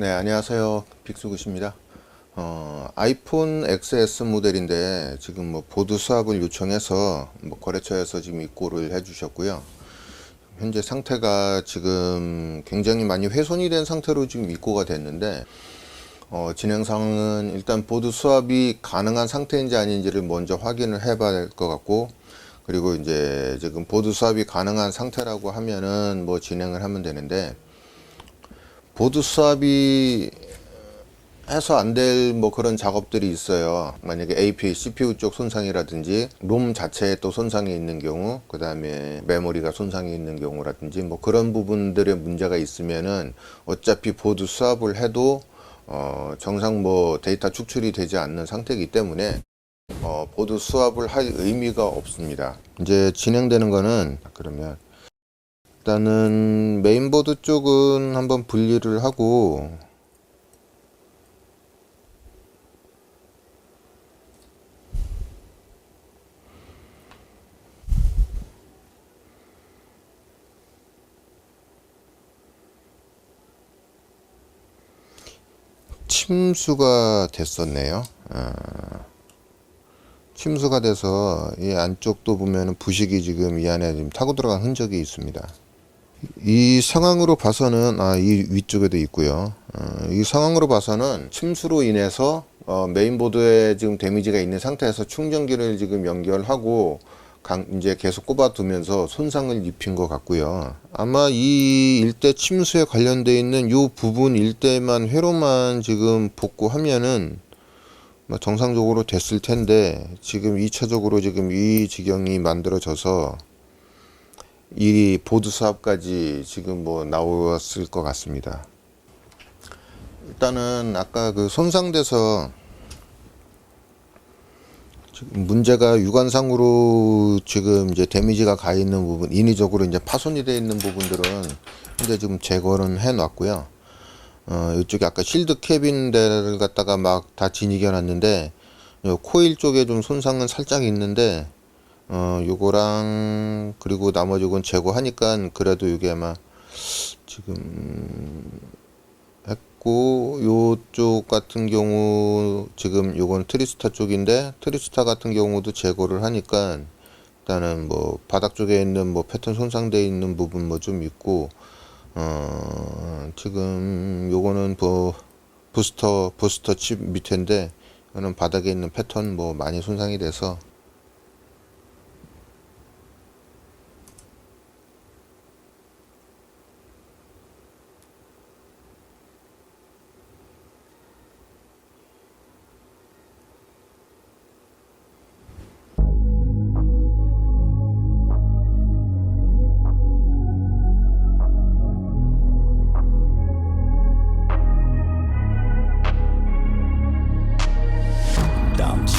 네, 안녕하세요. 빅수굿입니다. 어, 아이폰 XS 모델인데 지금 뭐 보드 수압을 요청해서 뭐 거래처에서 지금 입고를 해 주셨고요. 현재 상태가 지금 굉장히 많이 훼손이 된 상태로 지금 입고가 됐는데 어, 진행상은 일단 보드 수압이 가능한 상태인지 아닌지를 먼저 확인을 해 봐야 될 것 같고 그리고 이제 지금 보드 수압이 가능한 상태라고 하면은 뭐 진행을 하면 되는데 보드 수압이 해서 안 될 뭐 그런 작업들이 있어요. 만약에 APU, CPU 쪽 손상이라든지 롬 자체에 또 손상이 있는 경우, 그 다음에 메모리가 손상이 있는 경우라든지 뭐 그런 부분들의 문제가 있으면은 어차피 보드 수압을 해도 어 정상 뭐 데이터 축출이 되지 않는 상태이기 때문에 어 보드 수압을 할 의미가 없습니다. 이제 진행되는 거는 그러면 일단은 메인보드 쪽은 한번 분리를 하고 침수가 됐었네요. 아, 침수가 돼서 이 안쪽도 보면은 부식이 지금 이 안에 지금 타고 들어간 흔적이 있습니다. 이 상황으로 봐서는 아 이 위쪽에도 있고요. 어, 이 상황으로 봐서는 침수로 인해서 어, 메인보드에 지금 데미지가 있는 상태에서 충전기를 지금 연결하고 강, 이제 계속 꼽아두면서 손상을 입힌 것 같고요. 아마 이 일대 침수에 관련돼 있는 이 부분 일대만 회로만 지금 복구하면은 뭐 정상적으로 됐을 텐데 지금 2차적으로 지금 이 지경이 만들어져서 이 보드 수압까지 지금 뭐 나왔을 것 같습니다. 일단은 아까 그 손상돼서 지금 문제가 유관상으로 지금 이제 데미지가 가 있는 부분, 인위적으로 이제 파손이 되어 있는 부분들은 현재 지금 제거는 해 놨고요. 어, 이쪽에 아까 실드 캐빈들을 갖다가 막 다 진이겨 놨는데, 요 코일 쪽에 좀 손상은 살짝 있는데, 어, 요거랑, 그리고 나머지 건 제거하니까 그래도 이게 아마 지금 했고, 요쪽 같은 경우, 지금 요건 트리스타 쪽인데, 트리스타 같은 경우도 제거를 하니까, 일단은 뭐, 바닥 쪽에 있는 뭐, 패턴 손상되어 있는 부분 뭐 좀 있고, 어, 지금 요거는 뭐, 부스터, 부스터 칩 밑인데, 이거는 바닥에 있는 패턴 뭐 많이 손상이 돼서,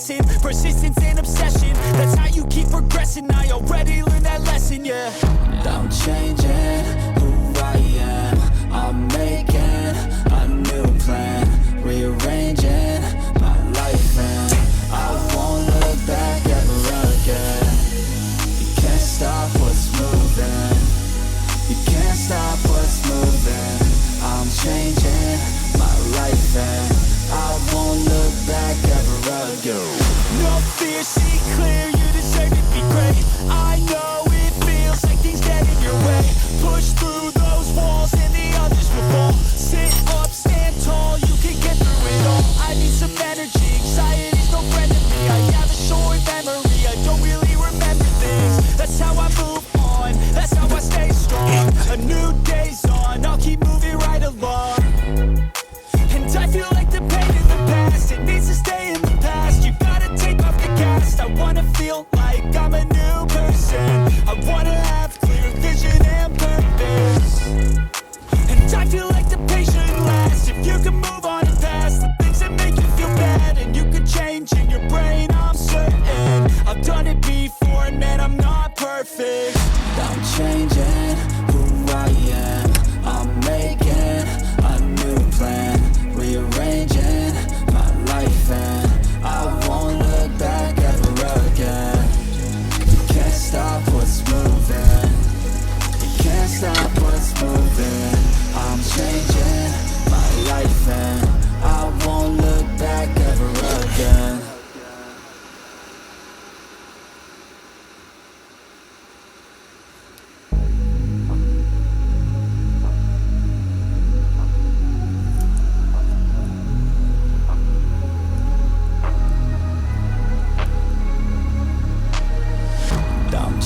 blessing, persistence and obsession. That's how you keep progressing. I No fear, see clear,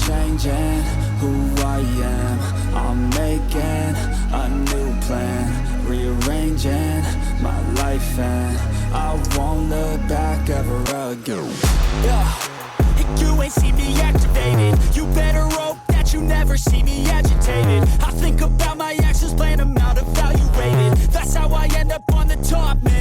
changing who I am. I'm making a new plan Rearranging my life and I won't look back ever again. Yeah. You ain't see me activated You better hope that you never see me agitated. I think about my actions, plan them out, evaluated That's how I end up on the top, man.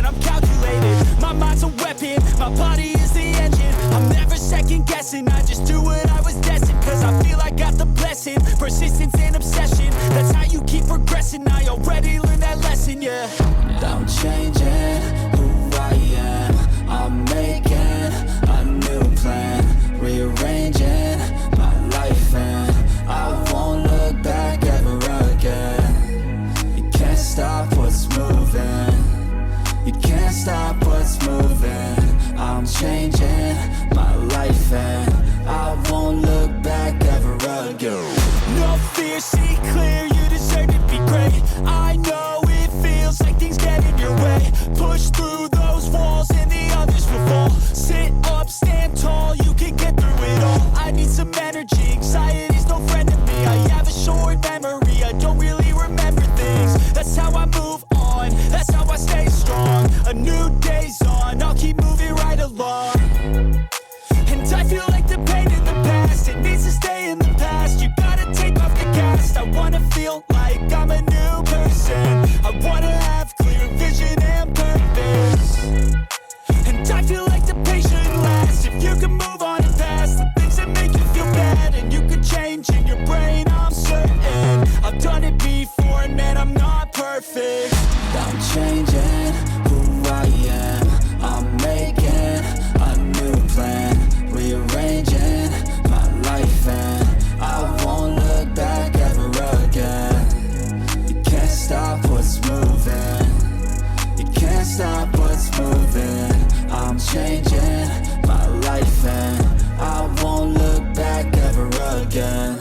changing my life and I won't look back ever again.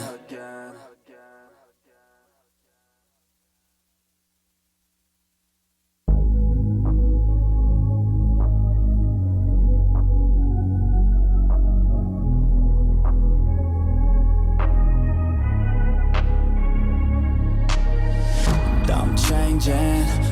I'm changing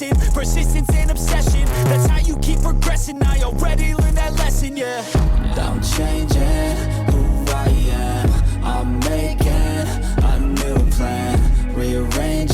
lesson Persistence and obsession. That's how you keep progressing. I already learned that lesson, yeah. I'm changing who I am. I'm making a new plan. Rearranging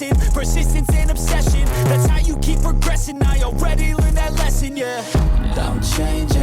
lesson Persistence and obsession. That's how you keep progressing. I already learned that lesson, yeah. Don't change